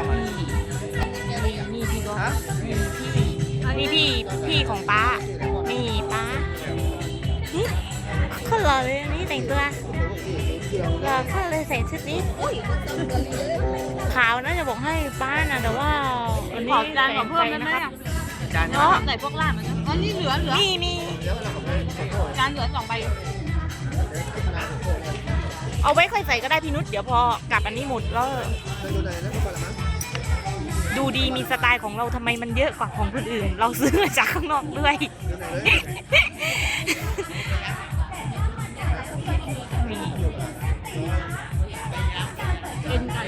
นี่พี่ก็นี่พี่นนี้พี่พี่ของป้า นี่ป้าคนหล่อเลยนี่แต่งตัวหล่อข้าเลยใส่ชุดนี้ขาวนะจะบอกให้ป้านะแต่ว่าวันนี้ใส่ไปนะครัเนาะใส่พวกล่ามันอ๋อนี้เหลือเหลือมีมีจานเหลือสองใบเอาไว้ค่อยใส่ก็ได้พี่นุชเดี๋ยวพอกลับอันนี้หมดแล้ว ดูดีมีสไตล์ของเราทำไมมันเยอะกว่าของคนอื่น เราซื้อมาจากข้างนอกด้วยนี่เป็นไก่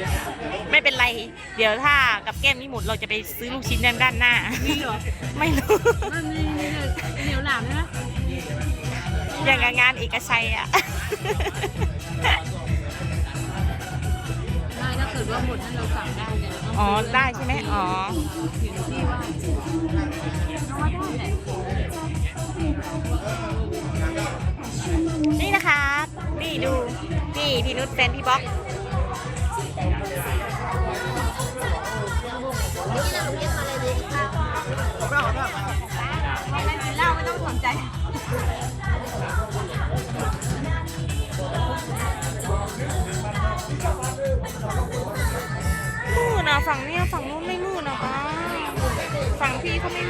ไม่เป็นไร เดี๋ยวถ้ากับแก้มนี่หมดเราจะไปซื้อลูกชิ้นด้านหน้า นี่เหรอไม่รู้ มันมีเหนียวหนามใช่ไหมอย่างกับงานเอกชัยอะ ว่าหมดนั้นเราสั่งได้เนี่ยเราต้องอ๋อ ได้ใช่ไหมอ๋อถึงที่ว่าเอาว่าได้แหละนี่นะครับ นี่ดู นี่พี่นุชแฟนพี่บ๊อกไม่ได้กินเหล้าไม่ต้องสนใจ ฝั่งเนี้ยฝั่งนู้นไม่มืดนะคะฝั่งพี่เขาไม่